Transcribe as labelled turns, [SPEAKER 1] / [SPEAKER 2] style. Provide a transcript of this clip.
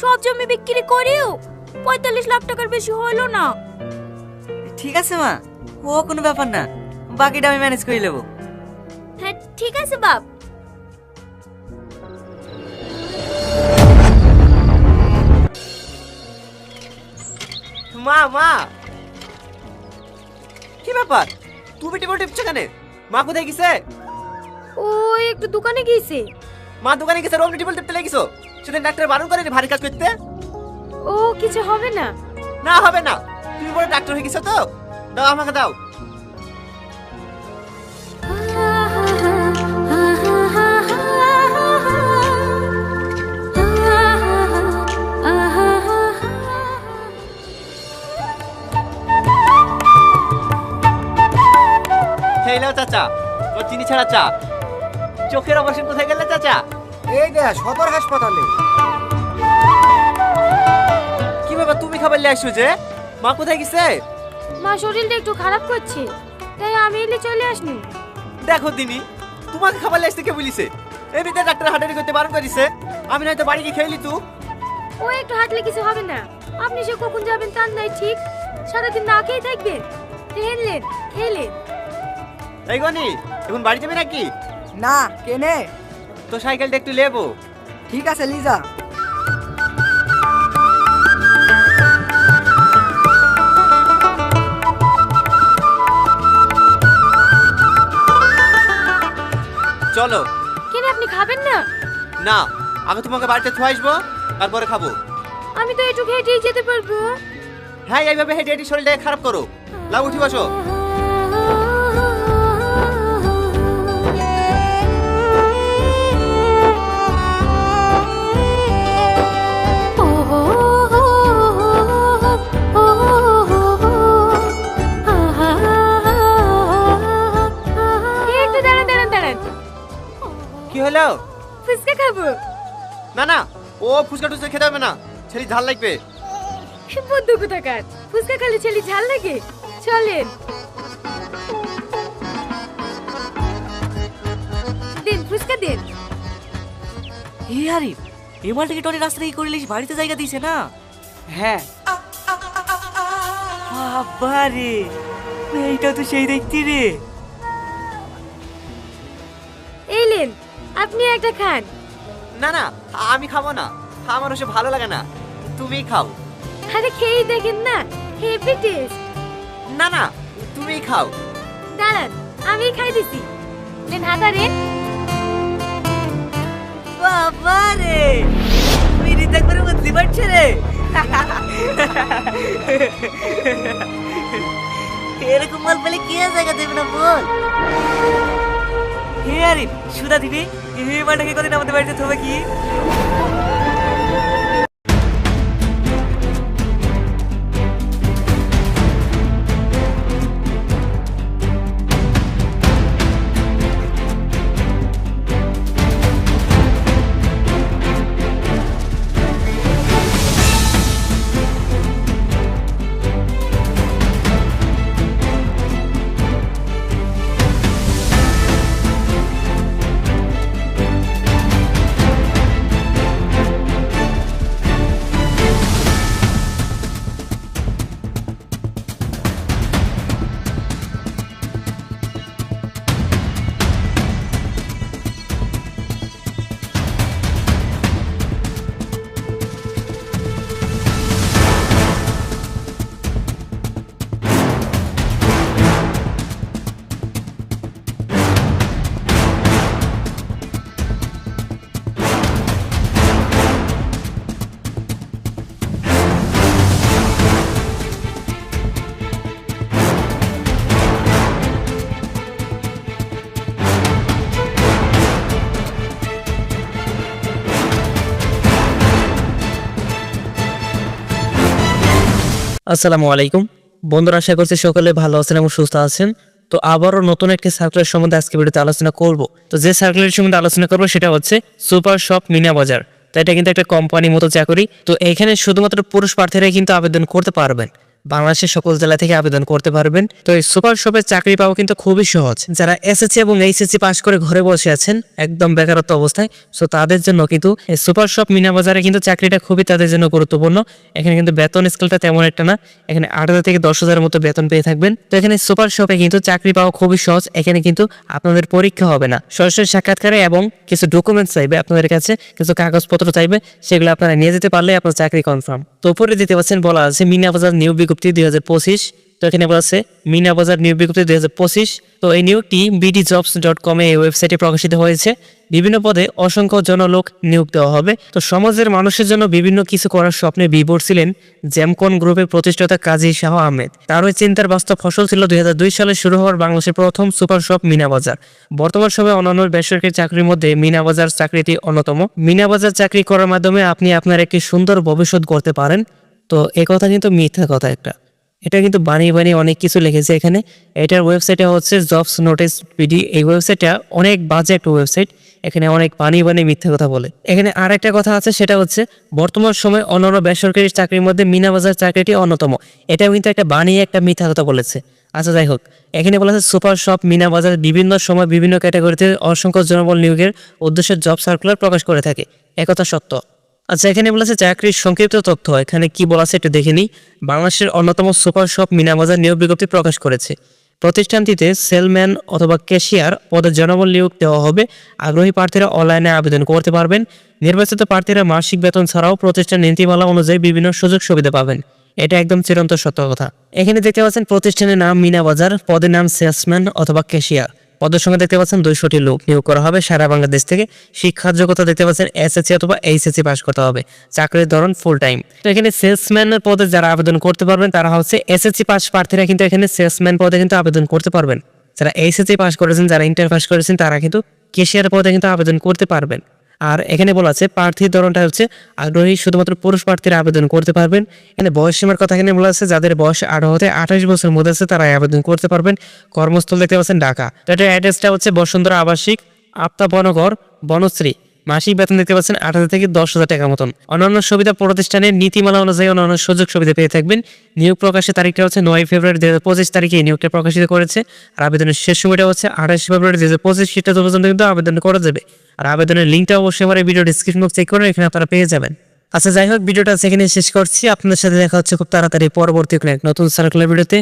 [SPEAKER 1] সব জমি বিক্রি করেও পঁয়তাল্লিশ লাখ টাকার বেশি হলো না।
[SPEAKER 2] ঠিক আছে মা। ও কোনো ব্যাপার না। বাকিটা আমি ম্যানেজ করে নেব।
[SPEAKER 1] হ্যাঁ ঠিক আছে বাপ।
[SPEAKER 3] মা মা! কি ব্যাপার? তুমি টেবিল টিপছো কেন? মা কোথায় গেছে?
[SPEAKER 1] ও একটু দোকানে গিয়েছে।
[SPEAKER 3] মা দোকানে গেছে রোম টেবিল টিপতে লেগেছো? সেদিন ডাক্তার বারণ করেনি ভারী কাজ করতে?
[SPEAKER 1] ও কিছু হবে না।
[SPEAKER 3] না হবে না। তুমি বড় ডাক্তার হয়ে গেছো তো? দাও আমাকে দাও। এই নাও চাচা তোর চিনি ছাড়া চা। চোখের অপারেশন কোথায় গেলে চাচা?
[SPEAKER 4] এই দে সদর হাসপাতালে।
[SPEAKER 3] কি ব্যাপার তুমি খাবার নিয়ে আসছো যে? মা কোথায় গেছে?
[SPEAKER 1] মা শরীরটা একটু খারাপ করছে তাই আমি এলে চলে আসনি।
[SPEAKER 3] দেখো দিনি তোমাকে খাবার নিয়ে আসতে কে বলিছে? এমনিতে ডাক্তার হাটারি করতে বারণ করিছে। আমি নয়তো বাড়ি গিয়ে খেয়ে তু।
[SPEAKER 1] ও একটু হাঁটলে কিছু হবে না। আপনি সে কখন যাবেন তার নাই ঠিক। সারাদিন না খেয়ে থাকবেন। খেলেন খেলেন।
[SPEAKER 3] এই গনি এখন বাড়ি যাবে নাকি?
[SPEAKER 4] না কেনে?
[SPEAKER 3] তো সাইকেলটা একটু লেবো।
[SPEAKER 4] ঠিক আছে লিজা।
[SPEAKER 3] চলো।
[SPEAKER 1] কেন আপনি খাবেন না?
[SPEAKER 3] না আমি তোমাকে বাড়িতে থুয়ে আসব তারপরে খাব।
[SPEAKER 1] আমি তো একটু হেঁটেই যেতে পারব।
[SPEAKER 3] হ্যাঁ এইভাবে হেঁটে হেঁটে শরীরটাকে খারাপ করো। লাভ উঠি বসো। কি হলো?
[SPEAKER 1] ফুচকা খাব।
[SPEAKER 3] না না ও ফুচকা টুচকা খেতে হবে না ছেলে ঝাল লাগবে।
[SPEAKER 1] বদ্ধ কোথাকার? ফুচকা খালি ছেলে ঝাল লাগে? চলেন। দিন ফুচকা দিন।
[SPEAKER 2] হে আরে এ থেকে টনি রাস্তা থেকে করে লিস বাড়িতে জায়গা দিয়েছে না?
[SPEAKER 4] হ্যাঁ।
[SPEAKER 2] বাবারে এইটা তো সেই দেখতি রে।
[SPEAKER 1] আপনি একটা খান।
[SPEAKER 3] না না আমি খাব না। আমার ওসব ভালো লাগে না। তুমি খাও।
[SPEAKER 1] আরে খেয়ে দেখেন না হেভি টেস্ট।
[SPEAKER 3] না না তুমি খাও।
[SPEAKER 1] দাঁড়ান আমি খাই দিছি। লেন হাতারে
[SPEAKER 2] বাবারে মিনি একবারে বদলি পারছে রে। এরকম মাল পেলে কে জায়গা দেবে না বল? হে আরে সুদা দিবি? এই কি কদিন আমাদের বাড়িতে থাকবে কি?
[SPEAKER 5] আসসালামু আলাইকুম। বন্ধুরা, আশা করছি সকলে ভালো আছেন এবং সুস্থ আছেন। তো আবারও নতুন একটি সার্কুলার সম্বন্ধে আজকে ভিডিওতে আলোচনা করব। তো যে সার্কুলার সম্বন্ধে আলোচনা করব, সেটা হচ্ছে সুপার শপ মিনা বাজার তো এটা কিন্তু একটা কোম্পানি মতো চাকরি। তো এখানে শুধুমাত্র পুরুষ প্রার্থীরাই কিন্তু আবেদন করতে পারবেন। বাংলাদেশের সকল জেলা থেকে আবেদন করতে পারবেন। তো এই সুপার শপে চাকরি পাওয়া কিন্তু খুবই সহজ। যারা এসএসসি এবং এইচএসসি পাস করে ঘরে বসে আছেন, একদম বেকারত্ব অবস্থায় সো তাদের জন্য কিন্তু এই সুপার শপ মিনা বাজারে কিন্তু চাকরিটা খুবই তাদের জন্য গুরুত্বপূর্ণ। এখানে কিন্তু বেতন স্কেলটা তেমন একটা না, এখানে আট হাজার থেকে দশ হাজারের মতো বেতন পেয়ে থাকবেন। তো এখানে সুপার শপে কিন্তু চাকরি পাওয়া খুবই সহজ, এখানে কিন্তু আপনাদের পরীক্ষা হবে না। সরাসরি সাক্ষাৎকারে এবং কিছু ডকুমেন্টস চাইবে আপনাদের কাছে, কিছু কাগজপত্র চাইবে, সেগুলো আপনারা নিয়ে যেতে পারলে আপনার চাকরি কনফার্ম তো উপরে দিতে পারছেন বলা আছে, মিনা বাজার নিউ বিজ্ঞপ্তি দুই হাজার পঁচিশ। তো এখানে আছে, মিনা বাজার নিয়োগ বিজ্ঞপ্তি দুই হাজার পঁচিশ। তো এই নিয়োগটি বিডি জবস ডট কমে এই ওয়েবসাইটে প্রকাশিত হয়েছে। বিভিন্ন পদে অসংখ্য জনলোক নিয়োগ দেওয়া হবে। তো সমাজের মানুষের জন্য বিভিন্ন কিছু করার স্বপ্নে বিভোর ছিলেন জ্যামকন গ্রুপের প্রতিষ্ঠাতা কাজী শাহ আহমেদ। তার ওই চিন্তার বাস্তব ফসল ছিল দুই হাজার দুই সালে শুরু হওয়ার বাংলাদেশের প্রথম সুপার শপ মিনা বাজার। বর্তমান সময়ে অন্যান্য বেসরকারি চাকরির মধ্যে মিনা বাজার চাকরিটি অন্যতম। মিনা বাজার চাকরি করার মাধ্যমে আপনি আপনার একটি সুন্দর ভবিষ্যৎ করতে পারেন। তো এ কথা কিন্তু মিথ্যা কথা একটা। এটা কিন্তু বানিয়ে বানিয়ে অনেক কিছু লিখেছে এখানে। এটার ওয়েবসাইটে হচ্ছে জবস নোটিস পিডি এই ওয়েবসাইটটা অনেক বাজে একটা ওয়েবসাইট এখানে অনেক বানিয়ে বানিয়ে মিথ্যা কথা বলে। এখানে আর একটা কথা আছে, সেটা হচ্ছে বর্তমান সময় অন্যান্য বেসরকারি চাকরির মধ্যে মিনা বাজার চাকরিটি অন্যতম। এটাও কিন্তু একটা বানিয়ে একটা মিথ্যা কথা বলেছে। আচ্ছা যাই হোক। এখানে বলা আছে, সুপার শপ মিনা বাজার বিভিন্ন সময় বিভিন্ন ক্যাটাগরিতে অসংখ্য জনবল নিয়োগের উদ্দেশ্যে জব সার্কুলার প্রকাশ করে থাকে। একথা সত্য। আচ্ছা এখানে বলেছে চাকরির সংক্ষিপ্ত তথ্য। এখানে কি বলা আছে একটু দেখে নিই। বাংলাদেশের অন্যতম সুপার শপ মিনাবাজার নিয়োগ বিজ্ঞপ্তি প্রকাশ করেছে। প্রতিষ্ঠানটিতে সেলম্যান অথবা ক্যাশিয়ার পদে জনবল নিয়োগ দেওয়া হবে। আগ্রহী প্রার্থীরা অনলাইনে আবেদন করতে পারবেন। নির্বাচিত প্রার্থীরা মাসিক বেতন ছাড়াও প্রতিষ্ঠান নীতিমালা অনুযায়ী বিভিন্ন সুযোগ সুবিধা পাবেন। এটা একদম চিরন্ত সত্য কথা। এখানে দেখতে পাচ্ছেন, প্রতিষ্ঠানের নাম মিনা বাজার পদের নাম সেলসম্যান অথবা ক্যাশিয়ার। পদের সঙ্গে দেখতে পাচ্ছেন দুইশোটি লোক নিয়োগ করা হবে। সারা বাংলাদেশ থেকে শিক্ষার যোগ্যতা দেখতে পাচ্ছেন এসএসসি অথবা এইচএসসি পাস করতে হবে। চাকরির ধরন ফুল টাইম তো এখানে সেলসম্যানের পদে যারা আবেদন করতে পারবেন, তারা হচ্ছে এসএসসি পাস প্রার্থীরা কিন্তু এখানে সেলসম্যান পদে কিন্তু আবেদন করতে পারবেন। যারা এইচএসসি পাস করেছেন, যারা ইন্টার পাস করেছেন, তারা কিন্তু কেশিয়ার পদে কিন্তু আবেদন করতে পারবেন। আর এখানে বলা আছে, প্রার্থীর ধরনটা হচ্ছে আগ্রহী শুধুমাত্র পুরুষ প্রার্থীরা আবেদন করতে পারবেন। এখানে বয়স সীমার কথা এখানে বলা আছে, যাদের বয়স আঠারো হতে আঠাশ বছর মধ্যে আছে তারা আবেদন করতে পারবেন। কর্মস্থল দেখতে পাচ্ছেন ঢাকা। এটার অ্যাড্রেসটা হচ্ছে বসুন্ধরা আবাসিক আপতা বনগর বনশ্রী। মাসিক বেতন দেখতে পাচ্ছেন আট হাজার থেকে দশ হাজার টাকা মতন। অন্যান্য সুবিধা প্রতিষ্ঠানের নীতিমালা অনুযায়ী অন্যান্য সুযোগ সুবিধা পেয়ে থাকবেন। নিয়োগ প্রকাশের তারিখটা হচ্ছে নয় ফেব্রুয়ারি দুই হাজার পঁচিশ তারিখে নিয়োগটা প্রকাশিত করেছে। আর আবেদনের শেষ সময়টা হচ্ছে আঠাশ ফেব্রুয়ারি দুই হাজার পঁচিশ, সেটা পর্যন্ত কিন্তু আবেদন করা যাবে। আর আবেদনের লিঙ্কটা অবশ্যই আমার ভিডিও ডিসক্রিপশন বক্স চেক করে এখানে আপনারা পেয়ে যাবেন। আচ্ছা যাই হোক, ভিডিওটা সেখানে শেষ করছি। আপনাদের সাথে দেখা হচ্ছে খুব তাড়াতাড়ি পরবর্তী নতুন সার্কুলার ভিডিওতে।